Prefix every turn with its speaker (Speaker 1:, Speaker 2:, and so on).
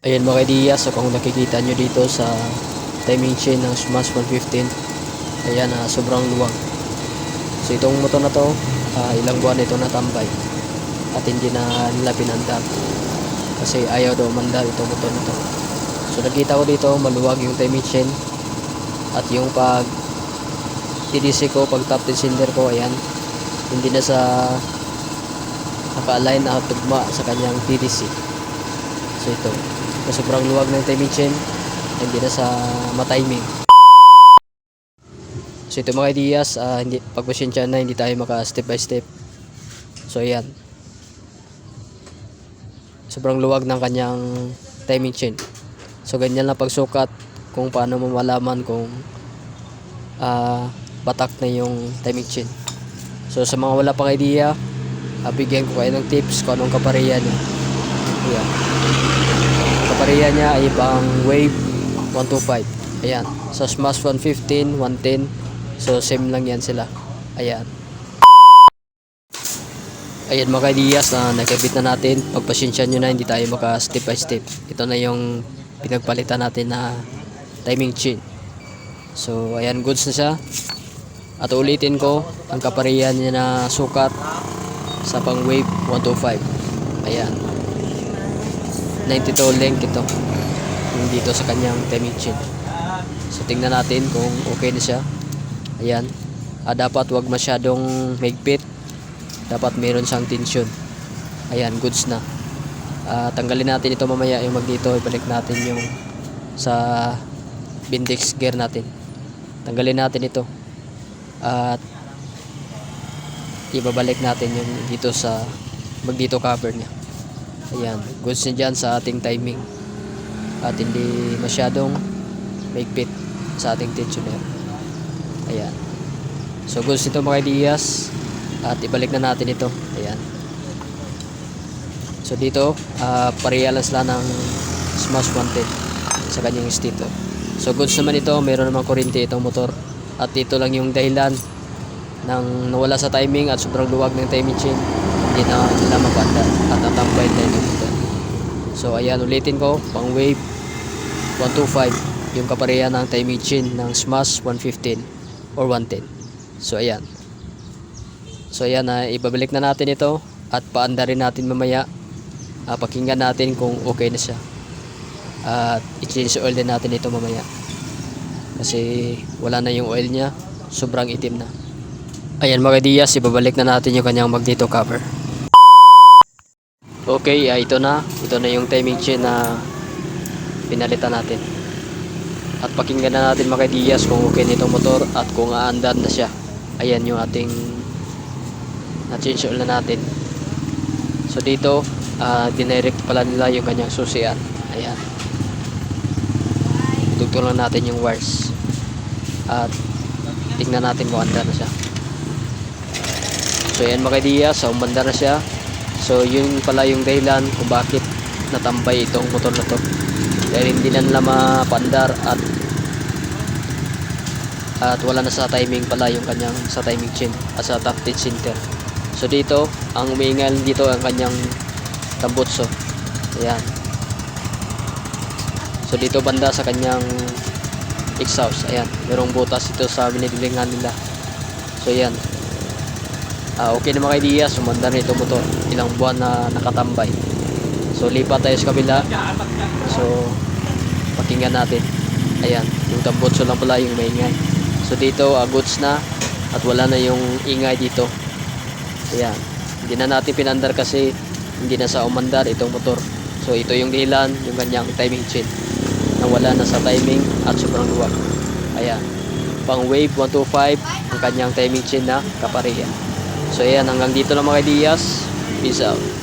Speaker 1: Ayan mga ideas, so kung nakikita nyo dito sa timing chain ng Smash 115, ayan ah, sobrang luwag. So itong motor na to, ah, ilang buwan ito natambay at hindi na nila pinandar kasi ayaw daw mandar itong motor na to. So nakita ko dito, maluwag yung timing chain at yung pag TDC ko, pag top 10 cylinder ko, ayan, hindi na sa naka-align na tugma sa kanyang TDC. So ito, so, sobrang luwag ng timing chain, hindi na sa matiming. So ito mga ideas, ah, hindi, pagpasensya na hindi tayo maka step by step. So ayan. Sobrang luwag ng kanyang timing chain. So ganyan lang pagsukat kung paano mo malaman kung ah, batak na yung timing chain. So sa mga wala pang idea, ah, bigyan ko kayo ng tips kung anong kaparihan niya. Kaparihan niya ay pang wave 125. Ayan. Sa Smash 115, 110. So same lang yan sila. Ayan. Ayan mga ideas na nagkabit na natin. Pagpasensya nyo na hindi tayo maka step by step. Ito na yung pinagpalitan natin na timing chain. So ayan goods na siya. At ulitin ko ang kaparihan niya na sukat sa pang wave 125. Ayan. 92 length ito. Dito sa kanyang timing chain. So tingnan natin kung okay na siya. Ayan. Ah, dapat wag masyadong higpit. Dapat meron siyang tension. Ayan, goods na. Ah, tanggalin natin ito mamaya yung magdito. Ibalik natin yung sa Bindex gear natin. Tanggalin natin ito. At ibabalik natin yung dito sa magdito cover niya. Ayan, goods na dyan sa ating timing. At hindi masyadong mahigpit sa ating tensioner. Ayan. So goods nito mga ideas. At ibalik na natin ito. Ayan. So dito, uh, parehalas lang ng Smash 110 sa kanyang stator. So goods naman ito, meron namang kuryente itong motor. At ito lang yung dahilan ng nawala sa timing at sobrang luwag ng timing chain. Hindi na nila mapanda at natambay na ito dito. So ayan, ulitin ko, pang wave 125 yung kapareha ng timing chain ng Smash 115 or 110. So ayan. So ayan, na ibabalik na natin ito at paanda rin natin mamaya. Ah, pakinggan natin kung okay na siya. At i-change oil din natin ito mamaya. Kasi wala na yung oil niya, sobrang itim na. Ayan mga Diaz, ibabalik na natin yung kanyang magneto cover. Okay, ah, ito na. Ito na yung timing chain na pinalitan natin. At pakinggan na natin mga Diaz kung okay nitong motor at kung aandar na siya. Ayan yung ating na-change oil na natin. So dito, uh, dinirect pala nila yung kanyang susian. Ayan. Tugtong lang natin yung wires. At tingnan natin kung andar na siya. So ayan mga Diaz, so umandar na siya. So yun pala yung dahilan kung bakit natambay itong motor na to. Dahil hindi na nila mapandar at at wala na sa timing pala yung kanyang sa timing chain at sa 10 center. So dito, ang umiingal dito ang kanyang tambutso. Ayan. So dito banda sa kanyang exhaust. Ayan. Merong butas ito sa binibilingan nila. So ayan. Ah, okay na mga idea. Sumanda na itong motor. Ilang buwan na nakatambay. So lipat tayo sa kabila. So pakinggan natin. Ayan. Yung tambutso lang pala yung maingay. So dito, uh, goods na. At wala na yung ingay dito. Ayan. Hindi na natin pinandar kasi hindi na sa umandar itong motor. So ito yung dahilan, yung kanyang timing chain. Na wala na sa timing at sobrang luwag. Ayan. Pang wave 125 ang kanyang timing chain na kapareha. So ayan, hanggang dito lang mga ideas. Peace out.